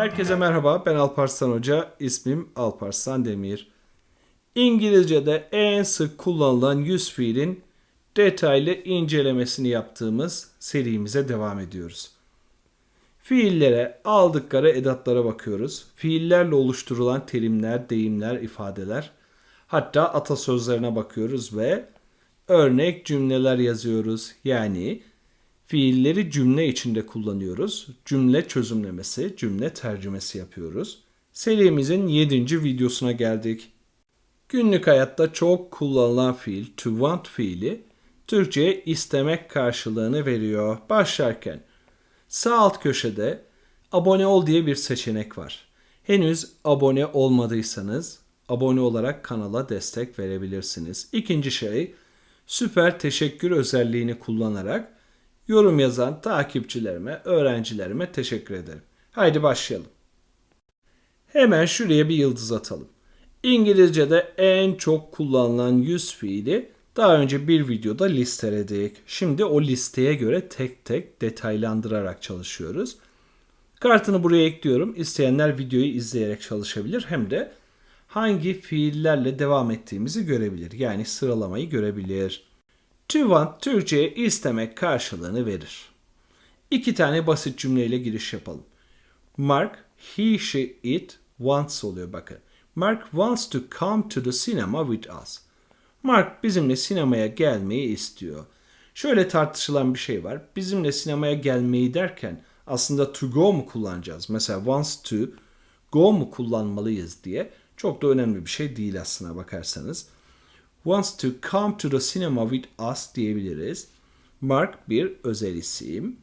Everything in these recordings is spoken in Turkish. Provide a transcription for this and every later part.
Herkese merhaba, ben Alparslan Hoca, ismim Alparslan Demir. İngilizce'de en sık kullanılan yüz fiilin detaylı incelemesini yaptığımız serimize devam ediyoruz. Fiillere, aldıkları edatlara bakıyoruz. Fiillerle oluşturulan terimler, deyimler, ifadeler, hatta atasözlerine bakıyoruz ve örnek cümleler yazıyoruz. Yani Fiilleri cümle içinde kullanıyoruz. Cümle çözümlemesi, cümle tercümesi yapıyoruz. Serimizin 7. videosuna geldik. Günlük hayatta çok kullanılan fiil to want fiili Türkçe'ye istemek karşılığını veriyor. Başlarken sağ alt köşede abone ol diye bir seçenek var. Henüz abone olmadıysanız abone olarak kanala destek verebilirsiniz. İkinci şey süper teşekkür özelliğini kullanarak yorum yazan takipçilerime, öğrencilerime teşekkür ederim. Haydi başlayalım. Hemen şuraya bir yıldız atalım. İngilizce'de en çok kullanılan yüz fiili daha önce bir videoda listeledik. Şimdi o listeye göre tek tek detaylandırarak çalışıyoruz. Kartını buraya ekliyorum. İsteyenler videoyu izleyerek çalışabilir hem de hangi fiillerle devam ettiğimizi görebilir. Yani sıralamayı görebilir. To want Türkçe'ye istemek karşılığını verir. İki tane basit cümleyle giriş yapalım. Mark, he, she, it wants oluyor bakın. Mark wants to come to the cinema with us. Mark bizimle sinemaya gelmeyi istiyor. Şöyle tartışılan bir şey var. Bizimle sinemaya gelmeyi derken aslında to go mu kullanacağız? Mesela wants to go mu kullanmalıyız diye çok da önemli bir şey değil aslına bakarsanız wants to come to the cinema with us diyebiliriz. Mark bir özel isim.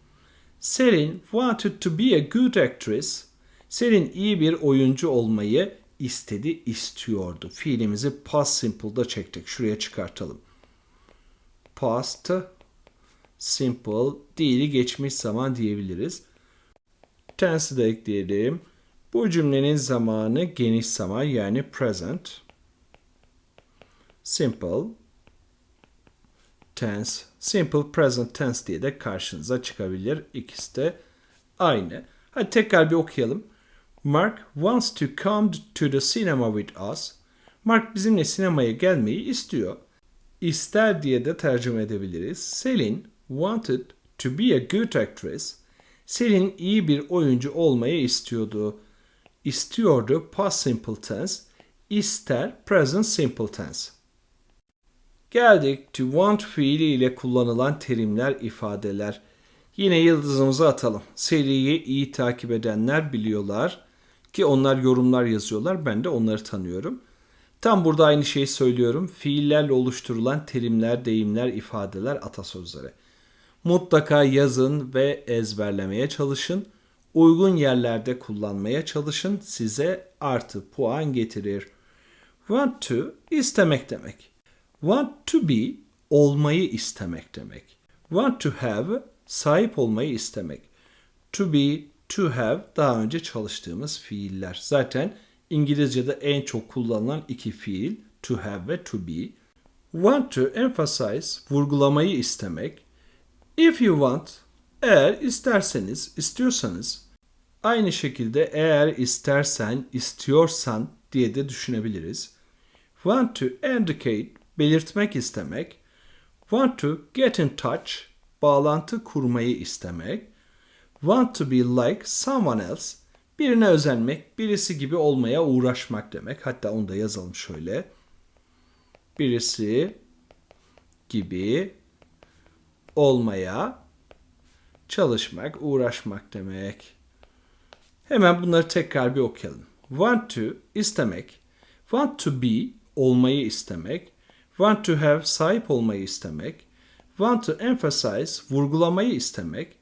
Selin wanted to be a good actress. Selin iyi bir oyuncu olmayı istedi, istiyordu. Fiilimizi past simple'da çektik. Şuraya çıkartalım. Past simple değil geçmiş zaman diyebiliriz. Tense'i de ekleyelim. Bu cümlenin zamanı geniş zaman yani present simple tense, simple present tense diye de karşınıza çıkabilir. İkisi de aynı. Hadi tekrar bir okuyalım. Mark wants to come to the cinema with us. Mark bizimle sinemaya gelmeyi istiyor. İster diye de tercüme edebiliriz. Selin wanted to be a good actress. Selin iyi bir oyuncu olmayı istiyordu. İstiyordu past simple tense, ister present simple tense. Geldik to want fiili ile kullanılan terimler, ifadeler. Yine yıldızımızı atalım. Seriyi iyi takip edenler biliyorlar ki onlar yorumlar yazıyorlar. Ben de onları tanıyorum. Tam burada aynı şeyi söylüyorum. Fiillerle oluşturulan terimler, deyimler, ifadeler, atasözleri. Mutlaka yazın ve ezberlemeye çalışın. Uygun yerlerde kullanmaya çalışın. Size artı puan getirir. Want to istemek demek. Want to be olmayı istemek demek. Want to have sahip olmayı istemek. To be, to have daha önce çalıştığımız fiiller. Zaten İngilizce'de en çok kullanılan iki fiil to have ve to be. Want to emphasize vurgulamayı istemek. If you want eğer isterseniz, istiyorsanız aynı şekilde eğer istersen, istiyorsan diye de düşünebiliriz. Want to indicate belirtmek istemek. Want to get in touch, bağlantı kurmayı istemek. Want to be like someone else, birine özenmek, birisi gibi olmaya uğraşmak demek. Hatta onu da yazalım şöyle. Birisi gibi olmaya çalışmak, uğraşmak demek. Hemen bunları tekrar bir okuyalım. Want to istemek, want to be olmayı istemek, Want to have sahip olmayı istemek. Want to emphasize vurgulamayı istemek.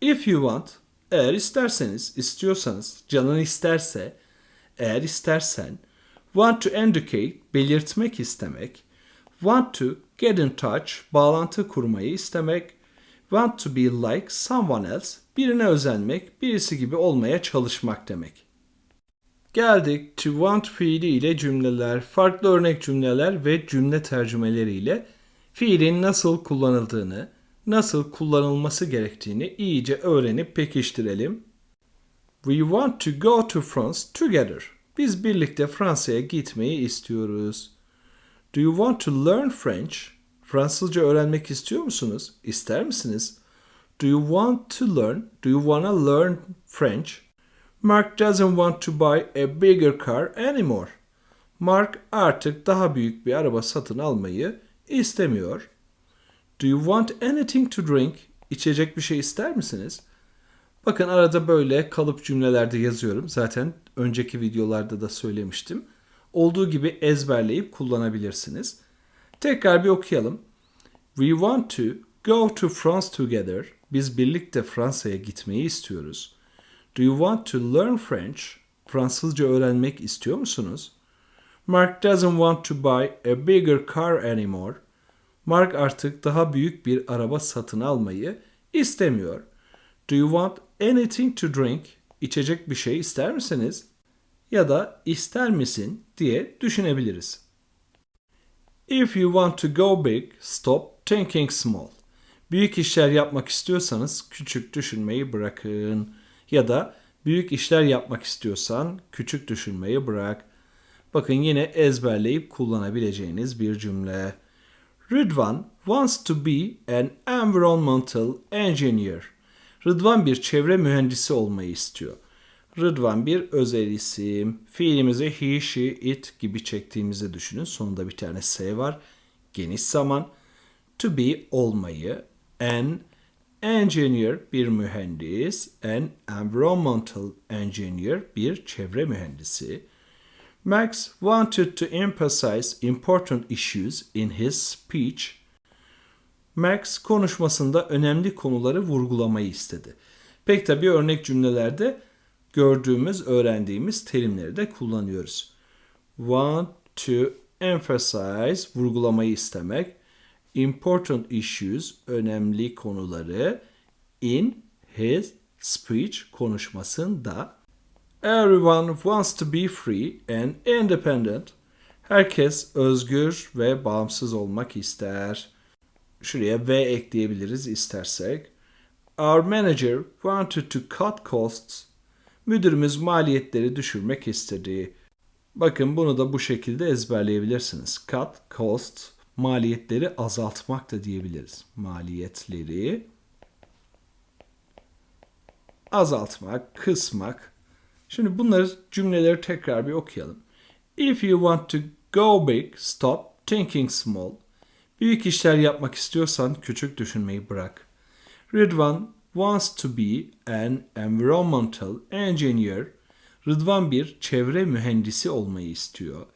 If you want eğer isterseniz, istiyorsanız, canın isterse, eğer istersen. Want to indicate belirtmek istemek. Want to get in touch bağlantı kurmayı istemek. Want to be like someone else birine özenmek, birisi gibi olmaya çalışmak demek. Geldik to want fiili ile cümleler, farklı örnek cümleler ve cümle tercümeleriyle fiilin nasıl kullanıldığını, nasıl kullanılması gerektiğini iyice öğrenip pekiştirelim. We want to go to France together. Biz birlikte Fransa'ya gitmeyi istiyoruz. Do you want to learn French? Fransızca öğrenmek istiyor musunuz? İster misiniz? Do you want to learn? Do you wanna learn French? Mark doesn't want to buy a bigger car anymore. Mark artık daha büyük bir araba satın almayı istemiyor. Do you want anything to drink? İçecek bir şey ister misiniz? Bakın arada böyle kalıp cümlelerde yazıyorum. Zaten önceki videolarda da söylemiştim. Olduğu gibi ezberleyip kullanabilirsiniz. Tekrar bir okuyalım. We want to go to France together. Biz birlikte Fransa'ya gitmeyi istiyoruz. Do you want to learn French? Fransızca öğrenmek istiyor musunuz? Mark doesn't want to buy a bigger car anymore. Mark artık daha büyük bir araba satın almayı istemiyor. Do you want anything to drink? İçecek bir şey ister misiniz? Ya da ister misin diye düşünebiliriz. If you want to go big, stop thinking small. Büyük işler yapmak istiyorsanız küçük düşünmeyi bırakın. Ya da büyük işler yapmak istiyorsan küçük düşünmeyi bırak. Bakın yine ezberleyip kullanabileceğiniz bir cümle. Rıdvan wants to be an environmental engineer. Rıdvan bir çevre mühendisi olmayı istiyor. Rıdvan bir özel isim. Fiilimizi he, she, it gibi çektiğimizi düşünün. Sonunda bir tane s var. Geniş zaman. To be olmayı. An engineer bir mühendis. An environmental engineer bir çevre mühendisi. Max wanted to emphasize important issues in his speech. Max konuşmasında önemli konuları vurgulamayı istedi. Pek tabii örnek cümlelerde gördüğümüz, öğrendiğimiz terimleri de kullanıyoruz. Want to emphasize, vurgulamayı istemek. Important issues, önemli konuları. In his speech, konuşmasında. Everyone wants to be free and independent. Herkes özgür ve bağımsız olmak ister. Şuraya ve ekleyebiliriz istersek. Our manager wanted to cut costs. Müdürümüz maliyetleri düşürmek istedi. Bakın bunu da bu şekilde ezberleyebilirsiniz. Cut, cost, maliyetleri azaltmak da diyebiliriz. Maliyetleri azaltmak, kısmak. Şimdi bunları cümleleri tekrar bir okuyalım. If you want to go big, stop thinking small. Büyük işler yapmak istiyorsan küçük düşünmeyi bırak. Rıdvan wants to be an environmental engineer. Rıdvan bir çevre mühendisi olmayı istiyor.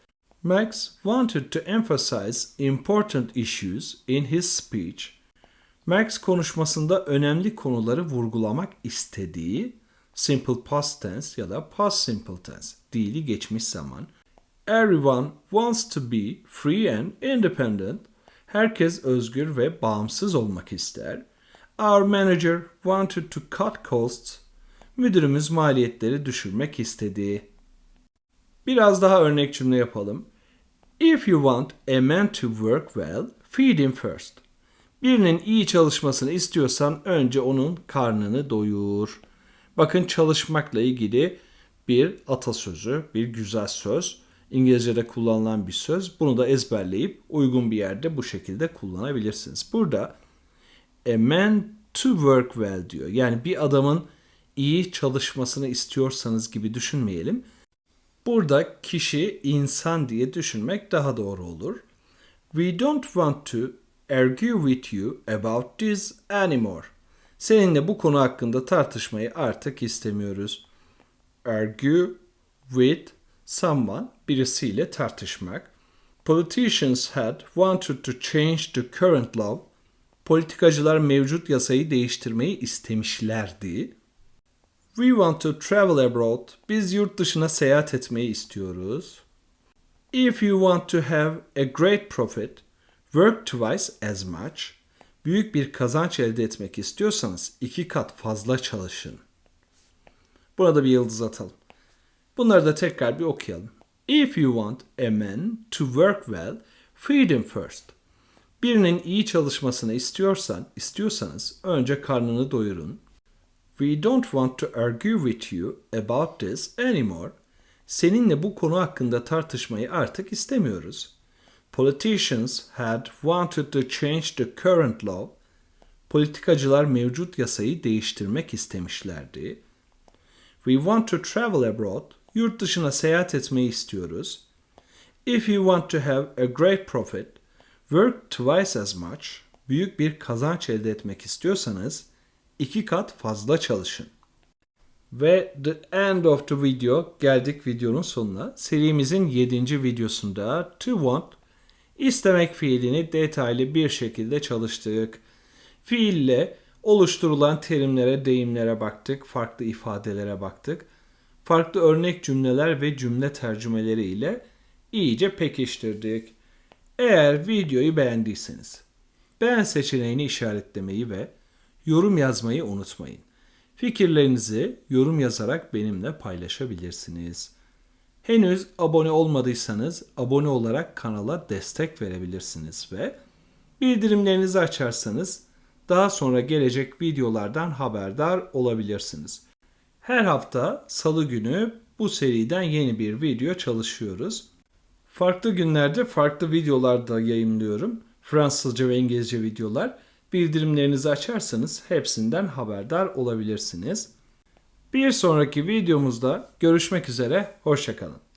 Max wanted to emphasize important issues in his speech. Max konuşmasında önemli konuları vurgulamak istediği simple past tense ya da past simple tense dili geçmiş zaman. Everyone wants to be free and independent. Herkes özgür ve bağımsız olmak ister. Our manager wanted to cut costs. Müdürümüz maliyetleri düşürmek istedi. Biraz daha örnek cümle yapalım. If you want a man to work well, feed him first. Birinin iyi çalışmasını istiyorsan önce onun karnını doyur. Bakın çalışmakla ilgili bir atasözü, bir güzel söz. İngilizce'de kullanılan bir söz. Bunu da ezberleyip uygun bir yerde bu şekilde kullanabilirsiniz. Burada a man to work well diyor. Yani bir adamın iyi çalışmasını istiyorsanız gibi düşünmeyelim. Burada kişi insan diye düşünmek daha doğru olur. We don't want to argue with you about this anymore. Seninle bu konu hakkında tartışmayı artık istemiyoruz. Argue with someone, birisiyle tartışmak. Politicians had wanted to change the current law. Politikacılar mevcut yasayı değiştirmeyi istemişlerdi. We want to travel abroad. Biz yurt dışına seyahat etmeyi istiyoruz. If you want to have a great profit, work twice as much. Büyük bir kazanç elde etmek istiyorsanız iki kat fazla çalışın. Burada bir yıldız atalım. Bunları da tekrar bir okuyalım. If you want a man to work well, feed him first. Birinin iyi çalışmasını istiyorsan, istiyorsanız önce karnını doyurun. We don't want to argue with you about this anymore. Seninle bu konu hakkında tartışmayı artık istemiyoruz. Politicians had wanted to change the current law. Politikacılar mevcut yasayı değiştirmek istemişlerdi. We want to travel abroad. Yurt dışına seyahat etmeyi istiyoruz. If you want to have a great profit, work twice as much. Büyük bir kazanç elde etmek istiyorsanız iki kat fazla çalışın. Ve the end of the video geldik videonun sonuna. Serimizin 7. videosunda to want istemek fiilini detaylı bir şekilde çalıştık. Fiille oluşturulan terimlere, deyimlere baktık, farklı ifadelere baktık. Farklı örnek cümleler ve cümle tercümeleri ile iyice pekiştirdik. Eğer videoyu beğendiyseniz beğen seçeneğini işaretlemeyi ve yorum yazmayı unutmayın. Fikirlerinizi yorum yazarak benimle paylaşabilirsiniz. Henüz abone olmadıysanız abone olarak kanala destek verebilirsiniz ve bildirimlerinizi açarsanız daha sonra gelecek videolardan haberdar olabilirsiniz. Her hafta salı günü bu seriden yeni bir video çalışıyoruz. Farklı günlerde farklı videolar da yayınlıyorum. Fransızca ve İngilizce videolar. Bildirimlerinizi açarsanız hepsinden haberdar olabilirsiniz. Bir sonraki videomuzda görüşmek üzere, hoşçakalın.